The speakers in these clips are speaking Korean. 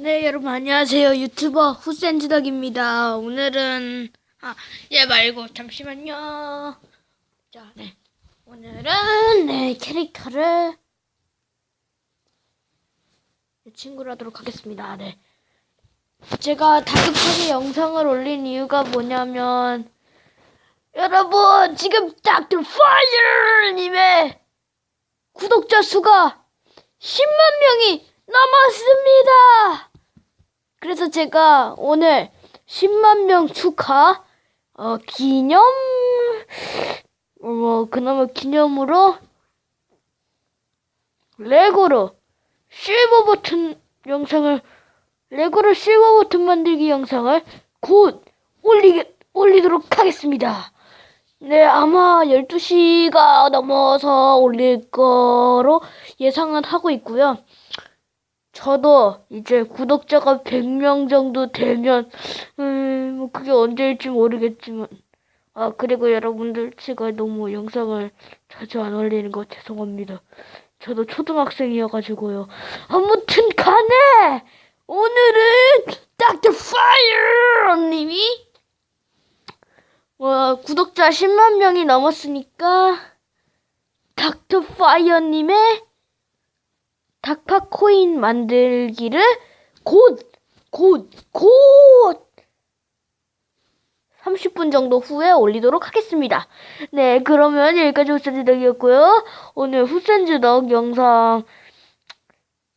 네, 여러분 안녕하세요. 유튜버 후센즈덕입니다. 오늘은 아, 얘 말고 잠시만요. 자, 네. 오늘은 네, 캐릭터를 네, 친구로 하도록 하겠습니다. 네. 제가 다급하게 영상을 올린 이유가 뭐냐면 여러분 지금 닥터 파이어님의 구독자 수가 10만 명이 남았습니다. 그래서 제가 오늘 10만 명 축하 어, 기념 어, 뭐 그나마 기념으로 레고로 실버 버튼 영상을 레고로 실버 버튼 만들기 영상을 곧 올리 올리도록 하겠습니다. 네, 아마 12시가 넘어서 올릴 거로 예상은 하고 있고요. 저도 이제 구독자가 100명 정도 되면, 음, 뭐 그게 언제일지 모르겠지만, 아, 그리고 여러분들, 제가 너무 영상을 자주 안 올리는 거 죄송합니다. 저도 초등학생이어가지고요. 아무튼 간에, 오늘은 닥터 파이어 님이 어, 구독자 10만 명이 넘었으니까 닥터 파이어님의 닥파코인 만들기를 곧, 곧, 곧 30분 정도 후에 올리도록 하겠습니다. 네, 그러면 여기까지 후센즈덕이었고요. 오늘 후센즈덕 영상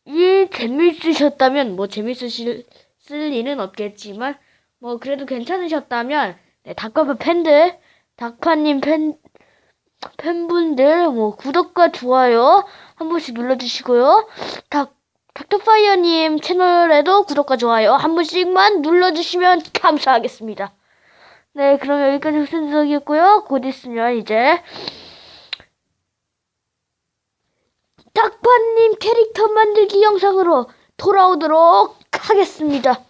이 재밌으셨다면, 뭐 재밌으실 쓸 리는 없겠지만, 뭐 그래도 괜찮으셨다면, 네, 닭카파 팬들, 닭파님 팬, 팬분들, 뭐, 구독과 좋아요 한 번씩 눌러주시고요. 닭, 닥터파이어님 채널에도 구독과 좋아요 한 번씩만 눌러주시면 감사하겠습니다. 네, 그럼 여기까지 후sen석이었고요. 곧 있으면 이제, 닭파님 캐릭터 만들기 영상으로 돌아오도록 하겠습니다.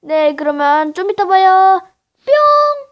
네, 그러면 좀 이따 봐요. 뿅!